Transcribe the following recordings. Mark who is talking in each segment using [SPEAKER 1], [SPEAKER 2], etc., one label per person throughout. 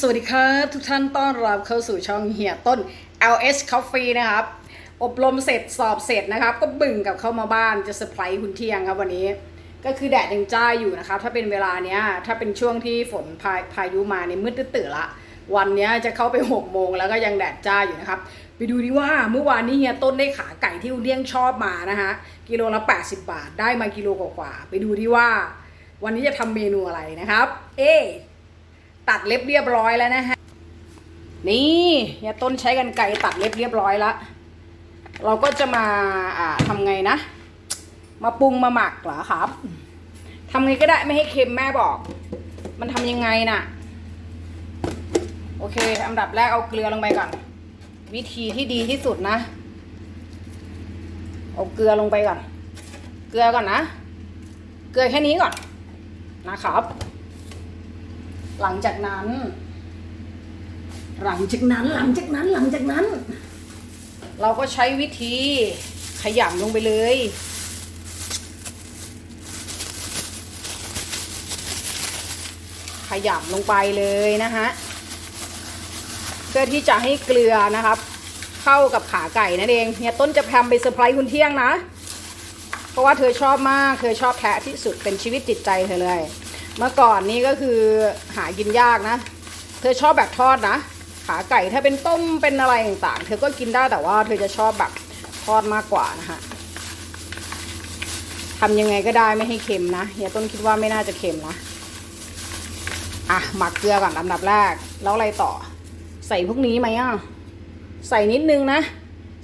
[SPEAKER 1] สวัสดีครับทุกท่านต้อนรับเข้าสู่ช่องเฮียต้น LS Coffee นะครับ อบรมเสร็จสอบเสร็จนะครับ ก็บึ่งกับเข้ามาบ้านจะเซอร์ไพรส์คุณเที่ยงครับวันนี้ ก็คือแดดยังจ้าอยู่นะครับ ถ้าเป็นเวลาเนี้ย ถ้าเป็นช่วงที่ฝนพาพายุมาเนี่ยมืดตื่นละ วันนี้จะเข้าไป6โมงแล้วก็ยังแดดจ้าอยู่นะครับ ไปดูดิว่าเมื่อวานนี้เฮียต้นได้ขาไก่ที่คุณเลี้ยงชอบมานะฮะกิโลละ 80 บาทได้มากิโลกว่าๆไปดูที่ว่า วันนี้จะทำเมนูอะไรนะครับ เอ ตัดเล็บเรียบร้อยแล้วนะฮะ นี่เฮียต้นใช้กันไกตัดเล็บเรียบร้อยแล้วเราก็จะมาอ่าทำไงนะ มาปรุงมาหมักเหรอครับทำไงก็ได้ไม่ให้เค็มแม่บอก มันทำยังไงน่ะ โอเคอันดับแรกเอาเกลือลงไปก่อน วิธีที่ดีที่สุดนะ เอาเกลือลงไปก่อน เกลือก่อนนะ เกลือแค่นี้ก่อนนะครับ หลังจากนั้น หลังจากนั้นหลังจากนั้นหลังจากนั้น เราก็ใช้วิธีขยำลงไปเลยขยำลงไปเลยนะฮะเพื่อที่จะให้เกลือนะครับ เข้ากับขาไก่นั่นเองเนี่ยต้นจะทำไปเซอร์ไพรส์คุณเที่ยงนะ เพราะว่าเธอชอบมาก เธอชอบแทะที่สุดเป็นชีวิตจิตใจเธอเลย เมื่อก่อนนี้ก็คือหากินยากนะ เธอชอบแบบทอดนะ ขาไก่ถ้าเป็นต้มเป็นอะไรต่างๆ เธอก็กินได้แต่ว่าเธอจะชอบแบบทอดมากกว่านะฮะทำยังไงก็ได้ไม่ให้เค็มนะเฮียต้นคิดว่าไม่น่าจะเค็มนะ อะหมักเกลือก่อนลำดับแรก แล้วอะไรต่อ ใส่พวกนี้ไหมอะ ใส่นิดนึงนะ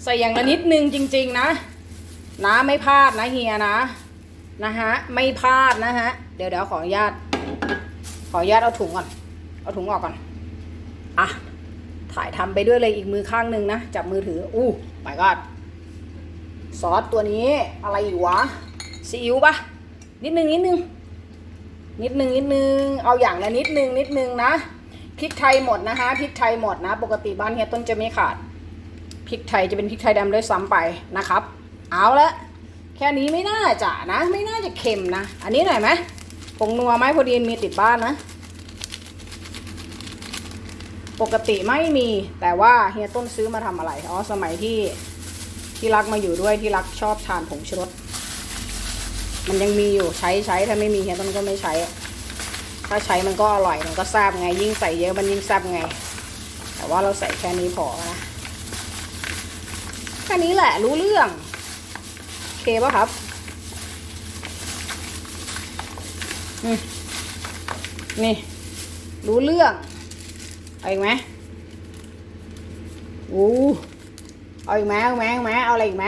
[SPEAKER 1] ใส่อย่างละนิดนึงจริง ๆ นะนะไม่พลาดนะเฮียนะ นะฮะไม่พลาดนะฮะเดี๋ยวเดี๋ยวขออนุญาต ขออนุญาตเอาถุงก่อน เอาถุงออกก่อนอะถ่ายทำไปด้วยเลยอีกมือข้างหนึ่งนะจับมือถืออู้ไปก็ซอสตัวนี้อะไรอยู่วะซีอิ๊วปะนิดนึงนิดนึงนิดนึงนิดนึงเอาอย่างละนิดนึงนิดนึงนะพริกไทยหมดนะคะพริกไทยหมดนะ ปกติบ้านเฮียต้นจะไม่ขาดพริกไทยจะเป็นพริกไทยดำด้วยซ้ำไปนะครับ เอาละ แค่นี้ไม่น่าจะนะ ไม่น่าจะเค็มนะ อันนี้หน่อยไหมผงนัวไหมพอดีมีติดบ้านนะ ปกติไม่มีแต่ว่าเฮียต้นซื้อมาทำอะไร อ๋อสมัยที่ที่รักมาอยู่ด้วยที่รักชอบทานผงชูรสมันยังมีอยู่ใช้ใช้ถ้าไม่มีเฮียต้นก็ไม่ใช้ ถ้าใช้มันก็อร่อยมันก็แซ่บไง ยิ่งใส่เยอะมันยิ่งแซ่บไง แต่ว่าเราใส่แค่นี้พอนะแค่นี้แหละรู้เรื่อง เคป่ะครับนี่ รู้เรื่องเอาอีกไหมโอ้เอาอีกไหมเอาอีกไหมเอาอีกไหมเอาอะไรอีกไหม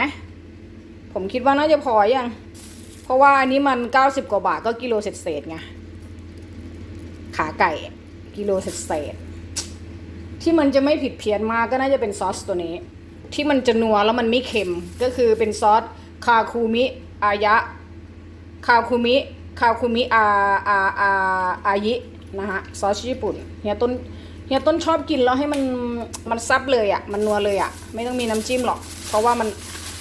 [SPEAKER 1] ผมคิดว่าน่าจะพอยัง เพราะว่าอันนี้มันเก้าสิบกว่าบาทก็กิโลเศษๆไง ขาไก่ กิโลเศษๆที่มันจะไม่ผิดเพี้ยนมากก็น่าจะเป็นซอสตัวนี้ ที่มันจะนัวแล้วมันไม่เค็มก็คือเป็นซอส คาคูมิอายะ คาคูมิ คาคูมิอาอาอาอายินะฮะซอสญี่ปุ่นเฮียต้นเฮียต้นชอบกินแล้วให้มันมันซับเลยอะ่ะ มันนัวเลยอะ่ะ ไม่ต้องมีน้ำจิ้มหรอก เพราะว่ามัน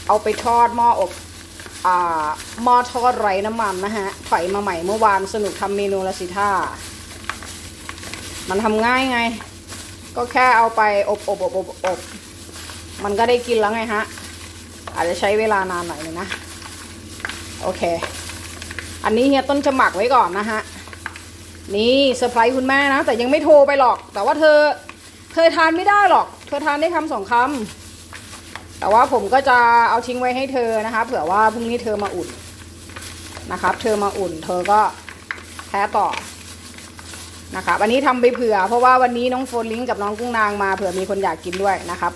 [SPEAKER 1] เอาไปทอดหม้ออบอ่าหม้อทอดไร้น้ำมันนะฮะถอยมาใหม่เมื่อวานสนุกทำเมนูละสิท่า มันทำง่ายไง ก็แค่เอาไปอบอบอบอบอบมันก็ได้กินแล้วไงฮะ อาจจะใช้เวลานานหน่อยนึงนะ โอเค อันนี้เฮียต้นจะหมักไว้ก่อนนะฮะ นี่เซอร์ไพรส์คุณแม่นะ แต่ยังไม่โทรไปหรอก แต่ว่าเธอ เธอทานไม่ได้หรอก เธอทานได้คำสองคำแต่ว่าผมก็จะเอาทิ้งไว้ให้เธอนะคะ เผื่อว่าพรุ่งนี้เธอมาอุ่นนะครับ เธอมาอุ่น เธอก็แพ้ต่อนะครับอันนี้ทำไปเผื่อ เพราะว่าวันนี้น้องโฟนลิงกับน้องกุ้งนางมาเผื่อมีคนอยากกินด้วยนะครับ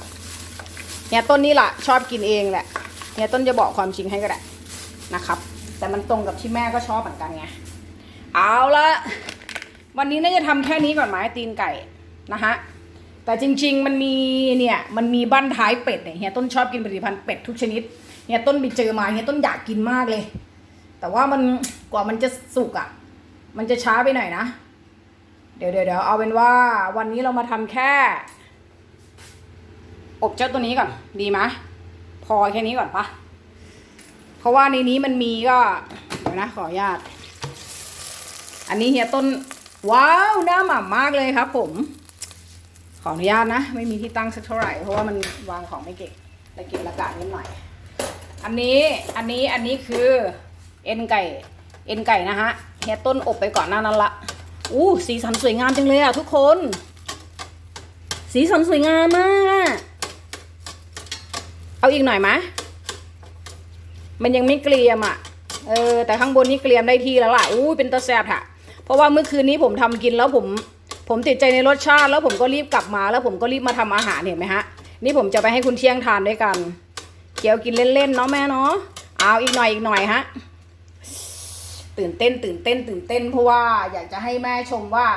[SPEAKER 1] เนี่ยต้นนี่แหละชอบกินเองแหละเนี่ยต้นจะบอกความจริงให้ก็ได้นะครับ แต่มันตรงกับที่แม่ก็ชอบเหมือนกันไงเอาละวันนี้น่าจะทำแค่นี้ก่อนไหมตีนไก่นะฮะแต่จริง ๆ มันมีเนี่ยมันมีบั้นท้ายเป็ดเนี่ยเฮียต้นชอบกินผลิตภัณฑ์เป็ดทุกชนิดเฮียต้นไปเจอมาเฮียต้นอยากกินมากเลย แต่ว่ามันกว่ามันจะสุกอะ่ะ มันจะช้าไปหน่อยนะ เดี๋ยวเดี๋ยวเดี๋ยวเอาเป็นว่าวันนี้เรามาทำแค่ อบเจ้าตัวนี้ก่อน ดีไหมพอแค่นี้ก่อนปะเพราะว่าในนี้มันมีก็ เดี๋ยวนะขออนุญาต อันนี้เฮียต้น ว้าวหน้าหม่ำมากเลยครับผม ขออนุญาตนะ ไม่มีที่ตั้งสักเท่าไหร่ เพราะว่ามันวางของไม่เก่งตะเกียบละกาดนิดหน่อย อันนี้อันนี้อันนี้คือเอ็นไก่ เอ็นไก่นะฮะเฮียต้นอบไปก่อนหน้านั้นละอู้สีสันสวยงามจังเลยอะทุกคน สีสันสวยงามมาก เอาอีกหน่อยไหมะ มันยังไม่เกรียมอะ เออ แต่ข้างบนนี่เกรียมได้ทีแล้วล่ะ อู้เป็นตะแซบค่ะ เพราะว่าเมื่อคืนนี้ผมทำกินแล้วผม ผมติดใจในรสชาติ แล้วผมก็รีบกลับมา แล้วผมก็รีบมาทำอาหารเห็นไหมฮะ นี่ผมจะไปให้คุณเที่ยงทานด้วยกันเคี้ยวกินเล่นๆเนาะแม่เนาะ เอาอีกหน่อยอีกหน่อยฮะ ตื่นเต้นตื่นเต้น ตื่นเต้นเพราะว่าอยากจะให้แม่ชมว่า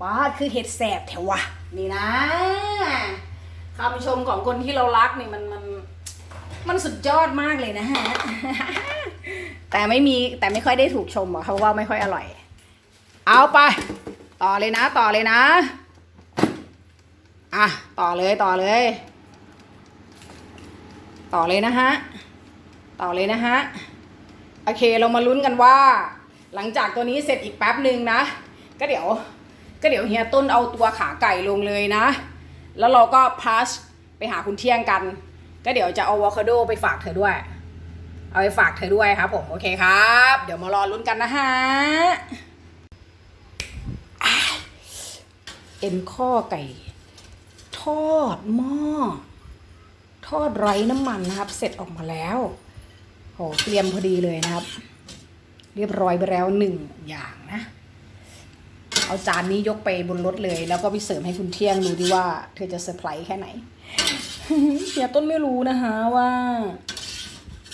[SPEAKER 1] ว้าคือเห็ดแสบแถววะนี่นะคำชมของคนที่เรารักนี่มันมัน มันสุดยอดมากเลยนะฮะ แต่ไม่มีแต่ไม่ค่อยได้ถูกชมหรอกเพราะว่าไม่ค่อยอร่อย เอาไป ต่อเลยนะ ต่อเลยนะ อะ ต่อเลยต่อเลย ต่อเลยนะฮะ ต่อเลยนะฮะ โอเคเรามาลุ้นกันว่า หลังจากตัวนี้เสร็จอีกแป๊บหนึ่งนะ ก็เดี๋ยว ก็เดี๋ยวเฮียต้นเอาตัวขาไก่ลงเลยนะ แล้วเราก็พาสไปหาคุณเที่ยงกัน ก็เดี๋ยวจะเอาวอคาโดไปฝากเธอด้วย เอาไปฝากเธอด้วยครับผมโอเคครับ เดี๋ยวมารอลุ้นกันนะฮะเอ็นข้อไก่ ทอดหม้อทอดไร้น้ำมันนะครับ เสร็จออกมาแล้วโหเตรียมพอดีเลยนะครับ เรียบร้อยไปแล้วหนึ่งอย่างนะ เอาจานนี้ยกไปบนรถเลย แล้วก็ไปเสร์ฟให้คุณเที่ยงดูดีว่า เธอจะเซอร์ไพรส์แค่ไหน เฮียต้นไม่รู้นะคะว่า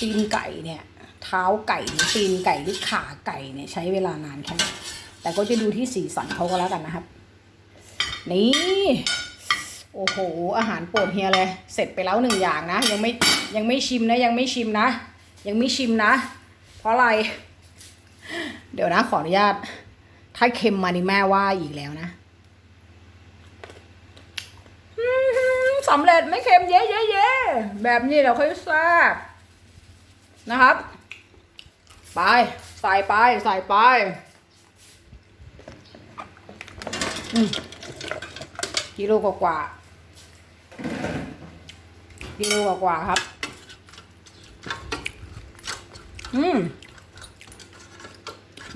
[SPEAKER 1] ตีนไก่เนี่ย เท้าไก่หรือตีนไก่หรือขาไก่เนี่ยใช้เวลานานแค่ไหนแต่ก็จะดูที่สีสันเขาก็แล้วกันนะครับ นี่โอ้โห อาหารโปรดเฮียเลย เสร็จไปแล้วหนึ่งอย่างนะ ยังไม่ยังไม่ชิมนะ ยังไม่ชิมนะ ยังไม่ชิมนะ เพราะอะไร เดี๋ยวนะขออนุญาต ถ้าเค็มมานี่แม่ว่าอีกแล้วนะอื้อหือ สำเร็จไม่เค็มเย้เย้เย้แบบนี้เราค่อยแซ่บนะครับ ไป ใส่ไป ใส่ไปกิโลกว่ากิโลกว่าครับ อืม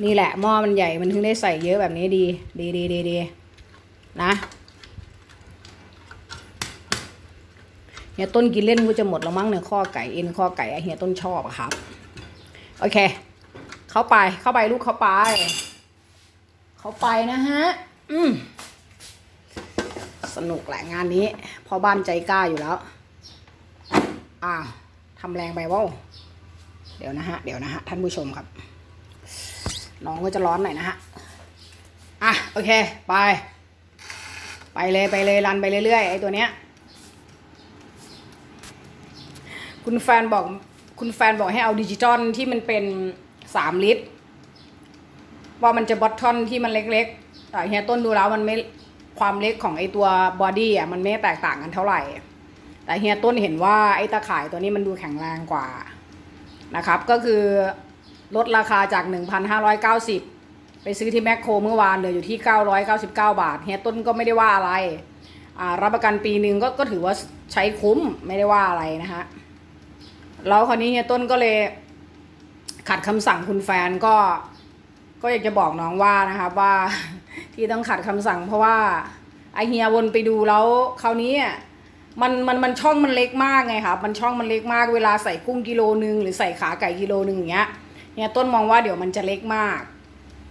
[SPEAKER 1] นี่แหละหม้อมันใหญ่มันถึงได้ใส่เยอะแบบนี้ดี ดีดีดีดีนะ ฮียต้นกินเล่นกูจะหมดแล้วมั้งเนี่ยข้อไก่เอ็นข้อไก่อะเฮียต้นชอบอะครับ โอเค เข้าไปเข้าไปลูกเข้าไป เข้าไปนะฮะ อืมสนุกแหละงานนี้พอบ้านใจกล้าอยู่แล้วอ่าทำแรงไปว่าเดี๋ยวนะฮะ เดี๋ยวนะฮะ ท่านผู้ชมครับ น้องก็จะร้อนหน่อยนะฮะ อะ โอเค ไป ไปเลยไปเลยรันไปเรื่อยๆไอ้ตัวเนี้ย คุณแฟนบอก คุณแฟนบอกให้เอาดิจิตอลที่มันเป็นสามลิตร ว่ามันจะบอททอนที่มันเล็กๆแต่เฮียต้นดูแล้วมันไม่ความเล็กของไอตัวบอดี้อะมันไม่แตกต่างกันเท่าไหร่ แต่เฮียต้นเห็นว่าไอตาข่ายตัวนี้มันดูแข็งแรงกว่านะครับ ก็คือลดราคาจาก 1,590 ไปซื้อที่แมคโครเมื่อวานเหลืออยู่ที่ 999 บาทเฮียต้นก็ไม่ได้ว่าอะไรรับประกันปีหนึ่งก็ก็ถือว่าใช้คุ้มไม่ได้ว่าอะไรนะฮะ แล้วคราวนี้เฮียต้นก็เลย ขัดคำสั่งคุณแฟนก็ ก็อยากจะบอกน้องว่านะครับว่าที่ต้องขัดคำสั่ง เพราะว่าไอเฮียวนไปดูแล้วคราวนี้มันมันมันช่องมันเล็กมากไงครับมันช่องมันเล็กมากเวลาใส่กุ้งกิโลนึงหรือใส่ขาไก่กิโลนึงอย่างเงี้ยเฮียต้นมองว่าเดี๋ยวมันจะเล็กมาก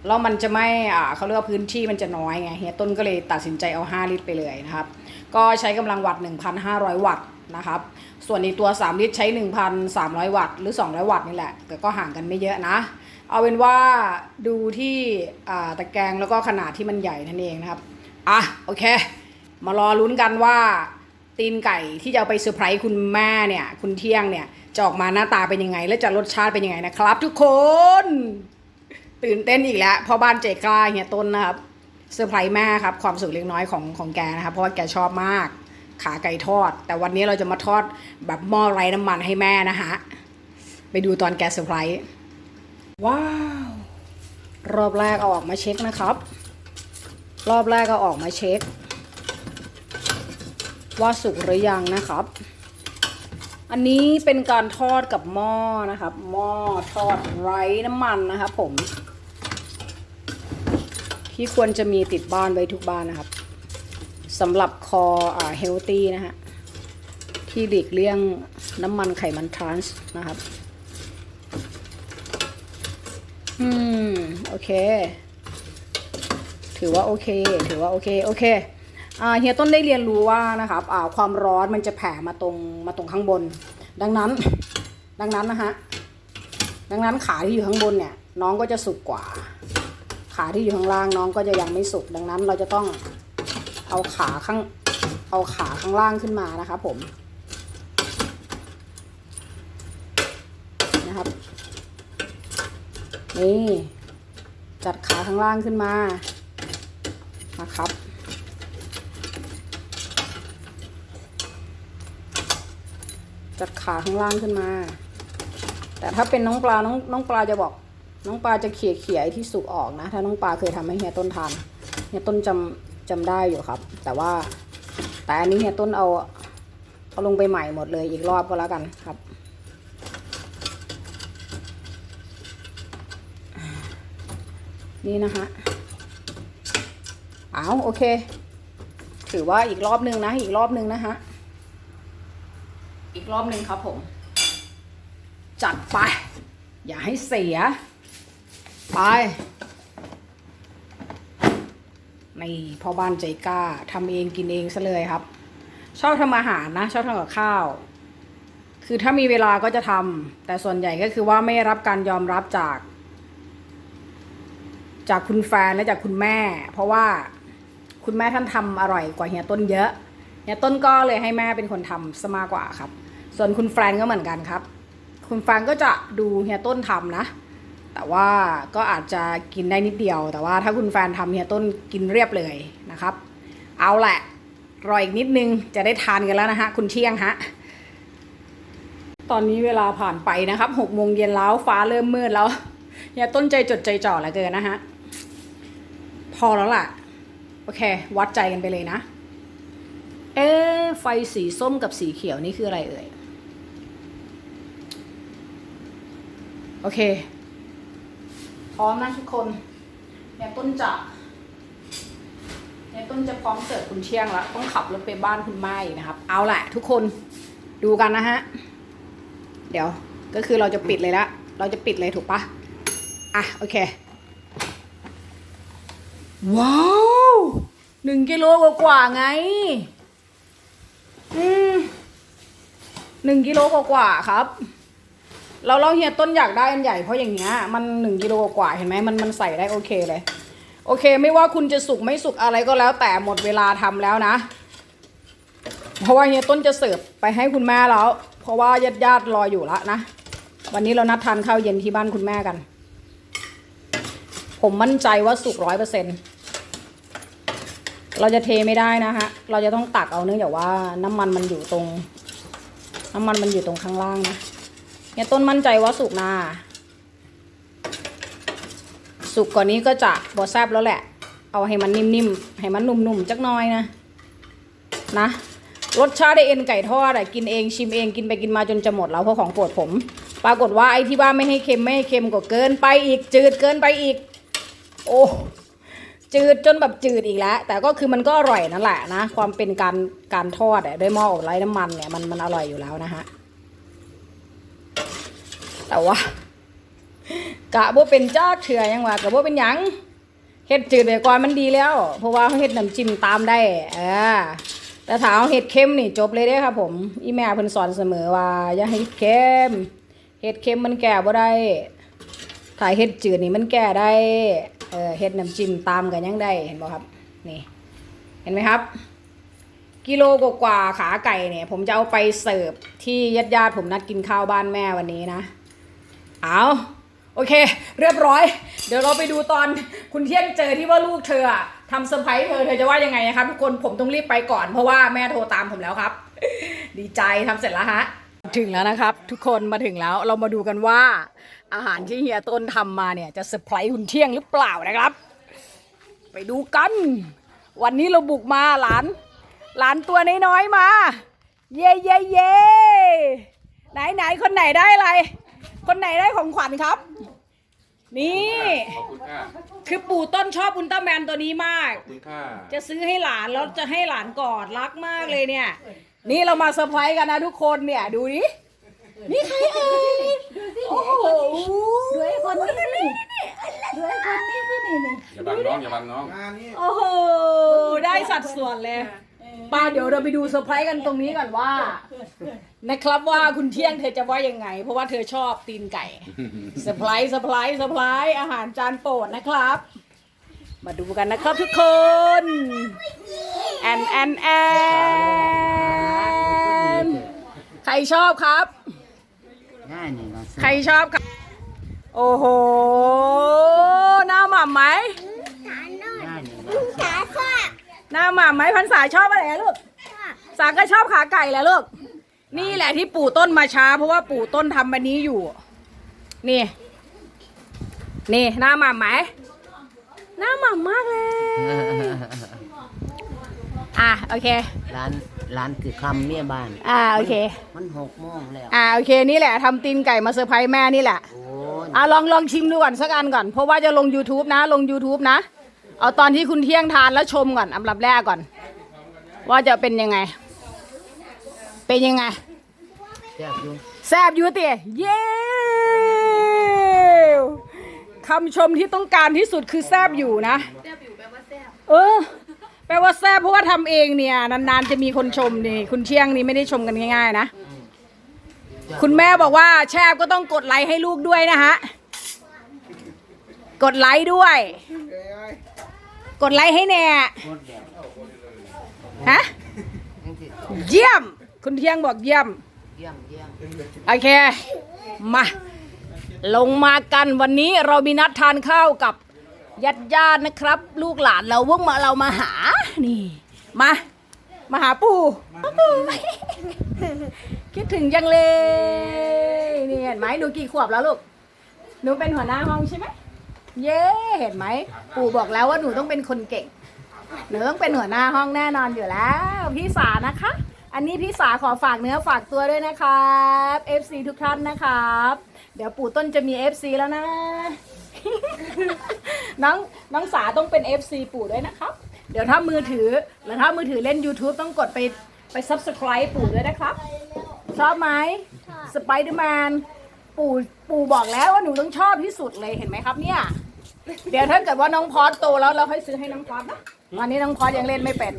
[SPEAKER 1] แล้วมันจะไม่อ่าเขาเรียกว่าพื้นที่มันจะน้อยไงเฮียต้นก็เลยตัดสินใจเอา 5 ลิตรไปเลยนะครับ ก็ใช้กำลังวัตต์1,500 วัตต์ นะครับ ส่วนในตัว 3 ลิตรใช้ 1,300 วัตต์หรือ 200 วัตต์นี่แหละ แต่ก็ห่างกันไม่เยอะนะ เอาเป็นว่าดูที่ตะแกรงแล้วก็ขนาดที่มันใหญ่นั่นเองนะครับ อะโอเค มารอลุ้นกันว่าตีนไก่ที่จะเอาไปเซอร์ไพรส์คุณแม่เนี่ย คุณเที่ยงเนี่ยจะออกมาหน้าตาเป็นยังไง และจะรสชาติเป็นยังไงนะครับ ทุกคน ตื่นเต้นอีกแล้วพ่อบ้านเจกล้าเฮียต้นนะครับเซอร์ไพรส์แม่ครับความสุขเล็กน้อยของของแกนะครับเพราะว่าแกชอบมาก ขาไก่ทอด แต่วันนี้เราจะมาทอดแบบหม้อไร้น้ำมันให้แม่นะฮะไปดูตอนแกเซอร์ไพรส์ว้าว รอบแรกเอาออกมาเช็คนะครับ รอบแรกก็ออกมาเช็ค ว่าสุกหรือยังนะครับ อันนี้เป็นการทอดกับหม้อนะครับหม้อทอดไร้น้ำมันนะครับผม ที่ควรจะมีติดบ้านไว้ทุกบ้านนะครับ สำหรับคอเฮลตี้นะฮะ ที่หลีกเลี่ยงน้ำมันไขมันทรานส์นะครับ อืม โอเค ถือว่าโอเค ถือว่าโอเค โอเคอ่าเฮียต้นได้เรียนรู้ว่านะครับอ่าความร้อนมันจะแผ่มาตรงมาตรงข้างบน ดังนั้น ดังนั้นนะฮะ ดังนั้นขาที่อยู่ข้างบนเนี่ย น้องก็จะสุกกว่า ขาที่อยู่ข้างล่างน้องก็จะยังไม่สุก ดังนั้นเราจะต้อง เอาขาข้าง เอาขาข้างล่างขึ้นมานะครับผม นะครับ นี่ จัดขาข้างล่างขึ้นมา นะครับ จัดขาข้างล่างขึ้นมา แต่ถ้าเป็นน้องปลา น้องน้องปลาจะบอกน้องปลาจะเขี่ยเขี่ยที่สุกออกนะ ถ้าน้องปลาเคยทำให้เฮียต้นทานเฮียต้นจำ จำได้อยู่ครับ แต่ว่าแต่อันนี้เฮียต้นเอาเอาลงไปใหม่หมดเลยอีกรอบก็แล้วกันครับ นี่นะคะเอาโอเค ถือว่าอีกรอบนึงนะ อีกรอบนึงนะฮะอีกรอบนึงครับผม จัดไป อย่าให้เสีย ไป ในพ่อบ้านใจกล้าทำเองกินเองซะเลยครับ ชอบทำอาหารนะ ชอบทำกับข้าว คือถ้ามีเวลาก็จะทำแต่ส่วนใหญ่ก็คือว่าไม่รับการยอมรับจาก จากคุณแฟนและจากคุณแม่ เพราะว่าคุณแม่ท่านทำอร่อยกว่าเฮียต้นเยอะเฮียต้นก็เลยให้แม่เป็นคนทำซะมากกว่าครับ ส่วนคุณแฟนก็เหมือนกันครับ คุณแฟนก็จะดูเฮียต้นทำนะ แต่ว่าก็อาจจะกินได้นิดเดียว แต่ว่าถ้าคุณแฟนทำเฮียต้นกินเรียบเลยนะครับ เอาแหละ รออีกนิดนึงจะได้ทานกันแล้วนะฮะ คุณเที่ยงฮะ ตอนนี้เวลาผ่านไปนะครับหกโมงเย็นแล้วฟ้าเริ่มมืดแล้วเฮียต้นใจจดใจจ่อเหลือเกินนะฮะ พอแล้วล่ะ โอเค วัดใจกันไปเลยนะ เอ๊ไฟสีส้มกับสีเขียวนี่คืออะไรเอ่ย โอเค ร้อมนะทุกคนเนี่ยต้นจะเนี่ยต้นจะพร้อมเสิร์ฟคุณเชียงแล้ว ต้องขับรถไปบ้านคุณแม่นะครับ เอาแหละทุกคนดูกันนะฮะ เดี๋ยวก็คือเราจะปิดเลยละ เราจะปิดเลยถูกปะอะโอเค ว้าวหนึ่งกิโลกว่าๆไง อืมหนึ่งกิโลกว่าๆครับ เราเราเฮียต้นอยากได้อันใหญ่เพราะอย่างเงี้ยมันหนึ่งกิโลกว่าเห็นไหมมันมันใส่ได้โอเคเลย โอเค ไม่ว่าคุณจะสุกไม่สุกอะไรก็แล้ว แต่หมดเวลาทำแล้วนะ เพราะว่าเฮียต้นจะเสิร์ฟไปให้คุณแม่แล้ว เพราะว่าญาติญาติรออยู่ละนะวันนี้เรานัดทานข้าวเย็นที่บ้านคุณแม่กัน ผมมั่นใจว่าสุกร้อยเปอร์เซ็นเราจะเทไม่ได้นะฮะ เราจะต้องตักเอาเนื่องจากว่าน้ำมันมันอยู่ตรง น้ำมันมันอยู่ตรงข้างล่างนะ เนี่ยต้นมั่นใจว่าสุกนาสุกกว่านนี้ก็จะบอแซบแล้วแหละ เอาให้มันนิ่มๆ ให้มันนุ่มๆ จักน้อยนะ นะ รสชาติได้เอ็นไก่ทอดอะกินเองชิมเองกินไปกินมาจนจะหมดแล้วเพราะของโปรดผม ปรากฏว่าไอ้ที่ว่าไม่ให้เค็มไม่ให้เค็มก็เกินไปอีกจืดเกินไปอีก โอ้จืดจนแบบจืดอีกแล้ว แต่ก็คือมันก็อร่อยนั่นแหละนะ ความเป็นการการทอดด้วยหม้ออบไร้น้ำมันเนี่ยมันมันอร่อยอยู่แล้วนะฮะ แต่ว่ากะบ่เป็นจ้าเถื่อยังว่ากะบ่เป็นหยังเฮ็ดจืดไปก่อนมันดีแล้ว เพราะว่าเขาเฮ็ดน้ำจิ้มตามได้เออแต่ถ้าเอาเฮ็ดเค็มนี่จบเลยเด้ครับผม อีแม่เพิ่นสอนเสมอว่า อย่าให้เค็มเฮ็ดเค็มมันแก่บ่ได้ถ้าเฮ็ดจืดนี่มันแก่ได้เออเฮ็ดน้ำจิ้มตามกันยังได้เห็นบ่ครับนี่เห็นไหมครับ กิโลกว่าขาไก่เนี่ย ผมจะเอาไปเสิร์ฟที่ญาติๆผมนัดกินข้าวบ้านแม่วันนี้นะ เอาโอเค เรียบร้อย เดี๋ยวเราไปดูตอนคุณเที่ยงเจอที่ว่าลูกเธอทำเซอร์ไพรส์เธอเธอจะว่ายังไงนะครับทุกคนผมต้องรีบไปก่อนเพราะว่าแม่โทรตามผมแล้วครับ ดีใจทำเสร็จแล้วฮะถึงแล้วนะครับ ทุกคนมาถึงแล้วเรามาดูกันว่า อาหารที่เฮียต้นทำมาเนี่ยจะเซอร์ไพรส์คุณเที่ยงหรือเปล่านะครับ ไปดูกัน วันนี้เราบุกมาหลานหลานตัวน้อยๆมา เย่เย่เย่ไหนไหนคนไหนได้อะไร คนไหนได้ของขวัญครับ นี่
[SPEAKER 2] ขอบคุณค่ะ
[SPEAKER 1] คือปู่ต้นชอบอุลตร้าแมนตัวนี้มาก
[SPEAKER 2] ขอบคุณค่ะ
[SPEAKER 1] จะซื้อให้หลานแล้วจะให้หลานกอดรักมากเลยเนี่ย นี่เรามาเซอร์ไพรส์กันนะทุกคนเนี่ยดูดินี่ใครเอ่ยโอ้โห
[SPEAKER 3] ด้วยคนนี้สิด้วยคนนี้สินี่นี่
[SPEAKER 2] อย่าบังน้อง อย่าบังน้อง
[SPEAKER 1] โอ้โหได้สัดส่วนเลย ป้าเดี๋ยวเราไปดูเซอร์ไพรส์กันตรงนี้ก่อนว่า นะครับว่าคุณเที่ยงเธอจะว่ายังไง เพราะว่าเธอชอบตีนไก่เซอร์ไพรส์เซอร์ไพรส์เซอร์ไพรส์อาหารจานโปรดนะครับ มาดูกันนะครับทุกคนแอนแอนแอนใครชอบครับ
[SPEAKER 3] ได้นี่เนาะ
[SPEAKER 1] ใครชอบครับ โอ้โหหน้าหม่ำไหม
[SPEAKER 3] ได้นี่เนาะ
[SPEAKER 1] หน้าหม่ำไหมพันษาชอบอะไรอะลูก สาก็ชอบขาไก่แหละลูก นี่แหละที่ปู่ต้นมาช้า เพราะว่าปู่ต้นทำอันนี้อยู่ นี่ นี่หน้าหม่ำไหม หน้าหม่ำมากเลย อะโอเค
[SPEAKER 3] ร้านร้านคือคำเมียบ้าน
[SPEAKER 1] อ่าโอเค
[SPEAKER 3] มันหกโมงแล้ว
[SPEAKER 1] อ่าโอเคนี่แหละทำตีนไก่มาเซอร์ไพรส์แม่นี่แหละ
[SPEAKER 3] โอ้ย
[SPEAKER 1] อะลองลองชิมดูก่อนสักอันก่อน เพราะว่าจะลง YouTube นะ ลง YouTube นะ เอาตอนที่คุณเที่ยงทานแล้วชมก่อนอันดับแรกก่อน ว่าจะเป็นยังไง เป็นยังไง
[SPEAKER 3] แซบอยู่
[SPEAKER 1] แซบอยู่เตี๋ยเย้คำชมที่ต้องการที่สุดคือแซบอยู่นะแซบอยู่แปลว่าแซบเออแปลว่าแซบเพราะว่าทำเองเนี่ย นานๆจะมีคนชมนี่คุณเที่ยงนี่ไม่ได้ชมกันง่ายๆนะ คุณแม่บอกว่าแชบก็ต้องกดไลค์ให้ลูกด้วยนะฮะ กดไลค์ด้วย กดไลค์ให้แน่ฮะเยี่ยม คุณเที่ยงบอกเยี่ยมโอเค มา ลงมากันวันนี้เรามีนัดทานข้าวกับญาติญาตินะครับ ลูกหลานเราพวกมาเรามาหา นี่ มา มาหาปู่คิดถึงจังเลย นี่เห็นไหมหนูกี่ขวบแล้วลูกหนูเป็นหัวหน้าห้องใช่ไหม เย้เห็นไหมปู่บอกแล้วว่าหนูต้องเป็นคนเก่งหนูต้องเป็นหัวหน้าห้องแน่นอนอยู่แล้ว พี่สานะคะ อันนี้พี่สาขอฝากเนื้อฝากตัวด้วยนะครับ FC ทุกท่านนะครับ เดี๋ยวปู่ต้นจะมี FC แล้วนะ น้องน้องสาต้องเป็น FC ปู่ด้วยนะครับ เดี๋ยวถ้ามือถือหรือถ้ามือถือเล่น YouTube ต้องกดไปไป subscribe ปู่ด้วยนะครับ ชอบไหมสไปเดอร์แมนปู่ปู่บอกแล้วว่าหนูต้องชอบที่สุดเลยเห็นไหมครับเนี่ย เดี๋ยวถ้าเกิดว่าน้องพอสโตแล้วเราค่อยซื้อให้น้องพอสนะตอนนี้น้องพอสยังเล่นไม่เป็น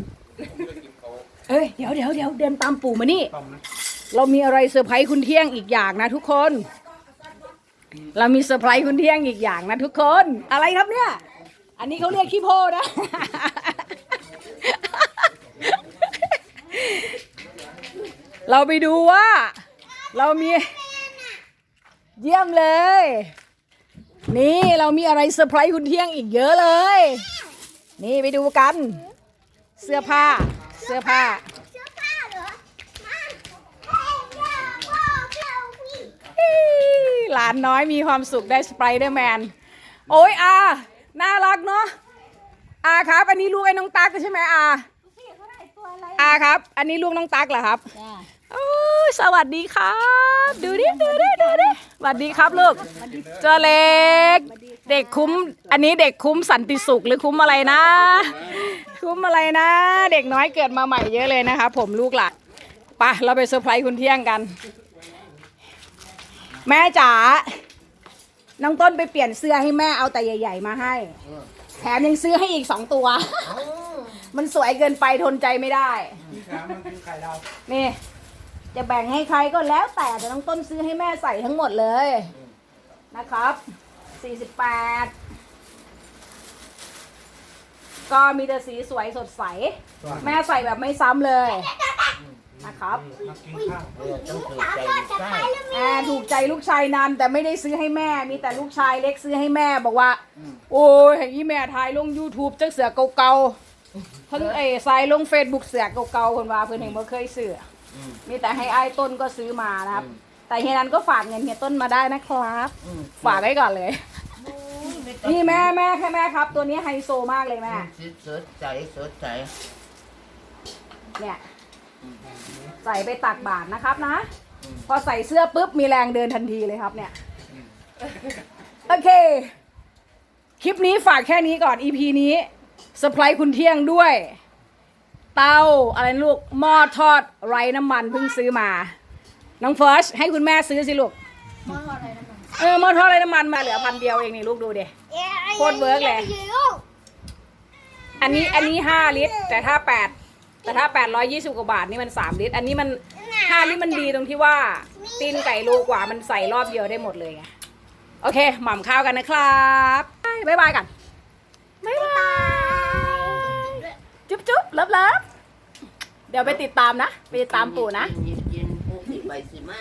[SPEAKER 1] เอ้ยเดี๋ยวเดี๋ยวเดี๋ยวเดินตามปู่มานี่ เรามีอะไรเซอร์ไพรส์คุณเที่ยงอีกอย่างนะทุกคน เรามีเซอร์ไพรส์คุณเที่ยงอีกอย่างนะทุกคน อะไรครับเนี่ย อันนี้เขาเรียกขี้โพนะ เราไปดูว่า เรามีเยี่ยมเลย นี่เรามีอะไรเซอร์ไพรส์คุณเที่ยงอีกเยอะเลย นี่ไปดูกัน เสื้อผ้า เสื้อผ้า
[SPEAKER 4] เสื้อผ้าเหรอมาเฮ้ยเจ้าพ่อ
[SPEAKER 1] หลานน้อยมีความสุขได้สไปเดอร์แมน โอ้ยอา น่ารักเนาะ อาครับ อันนี้ลูกไอ้น้องตั๊กใช่ไหมอา อาครับ อันนี้ลูกน้องตั๊กเหรอครับ สวัสดีครับ ดูดิดูดิดูดิสวัสดีครับลูกเจอเล็ก เด็กคุ้ม อันนี้เด็กคุ้มสันติสุขหรือคุ้มอะไรนะ คุ้มอะไรนะ เด็กน้อยเกิดมาใหม่เยอะเลยนะคะ ผมลูกหลานไปะเราไปเซอร์ไพรส์คุณเที่ยงกัน แม่จ๋าน้องต้นไปเปลี่ยนเสื้อให้แม่เอาแต่ใหญ่ ๆ มาให้ แถมยังซื้อให้อีกสองตัว มันสวยเกินไปทนใจไม่ได้ นี่ จะแบ่งให้ใครก็แล้วแต่แต่น้องต้นซื้อให้แม่ใส่ทั้งหมดเลยนะครับ 48 ก็มีแต่สีสวยสดใส แม่ใส่แบบไม่ซ้ำเลยนะครับ
[SPEAKER 3] เออต้องถูกใจใช่
[SPEAKER 1] แอบถูกใจลูกชายนันแต่ไม่ได้ซื้อให้แม่ มีแต่ลูกชายเล็กซื้อให้แม่บอกว่า โอ้ยเห็นยี่แม่ถ่ายลง YouTube จังเสือเก่าๆเพิ่นเอ้ใส่ลง Facebook เสือเก่าๆคนว่าเพิ่นเห็นบ่เคยซื้อ อมีแต่ให้ไอ้ายต้นก็ซื้อมานะครับแต่เฮียนันก็ฝากเงินเฮียต้นมาได้นะครับ
[SPEAKER 3] อืม
[SPEAKER 1] ฝากไว้ก่อนเลย นี่แม่แม่แค่แม่ครับ ตัวนี้ไฮโซมากเลยแม่
[SPEAKER 3] สดสดใจสดใจ
[SPEAKER 1] เนี่ย ใส่ไปตักบาทนะครับนะ พอใส่เสื้อปุ๊บมีแรงเดินทันทีเลยครับเนี่ย โอเค คลิปนี้ฝากแค่นี้ก่อน EP นี้เซอร์ไพรส์คุณเที่ยงด้วย เตาอะไรนะลูกหม้อทอดไร้น้ำมันเพิ่งซื้อมา น้องเฟิร์สให้คุณแม่ซื้อสิลูก
[SPEAKER 3] มอทอดอะไรนะมัน
[SPEAKER 1] เออหม้อทอดไร้น้ำมันมาเหลือพันเดียวเองนี่ลูกดูดิโคตรเวิร์กเลย อันนี้อันนี้ห้าลิตร แต่ถ้าแปดแต่ถ้าแปดร้อยยี่สิบกว่าบาทนี่มันสามลิตร อันนี้มันห้าลิตรมันดีตรงที่ว่าตีนไก่โลกว่ามันใส่รอบเดียวได้หมดเลยไงโอเค หม่ำข้าวกันนะครับ บ๊ายบายกัน บ๊ายบาย จุ๊บจุ๊บเลิฟเลิฟเดี๋ยวไปติดตามนะ ไปติดตามปู่นะ
[SPEAKER 2] เย็นๆพวกที่ไปสิมา